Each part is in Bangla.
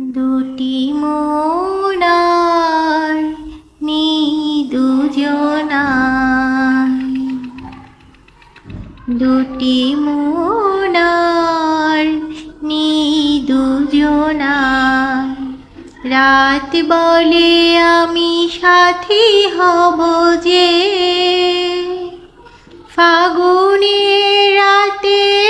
দুটি মোনার নি দুজনার দুটি মোনার নি দুজনার রাত বলে আমি সাথী হব যে, ফাগুনের রাতে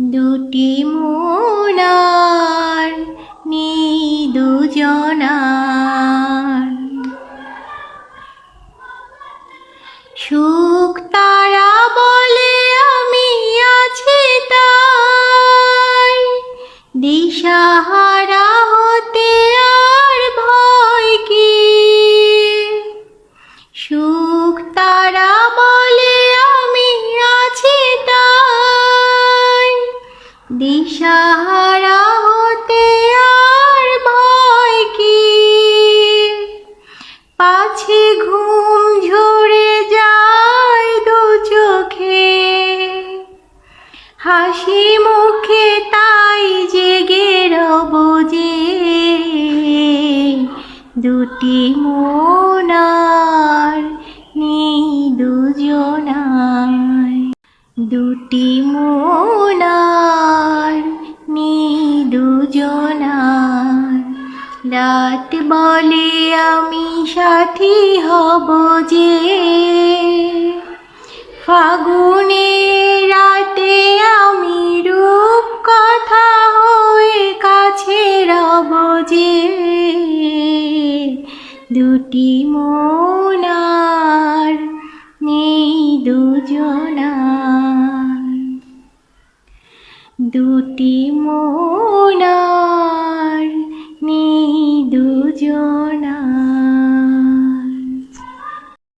দুটি মোনার নি দুজনার সুখ তারা বলে আমি আছি তাই। দিশাহারা দিশাহারা হতে আর ভয় কি? পাছে ঘুম ঝরে যায় দু চোখে। হাসি মুখে তাই জেগে রব যে দুটি মোনার দুটি মোনার নেই দুজনার রাত বলে আমি সাথী হব যে। ফাগুনে রাতে আমি রূপ কথা হয়ে কাছে রব যে। দুটি মোনার নেই দুজনার দুটি মো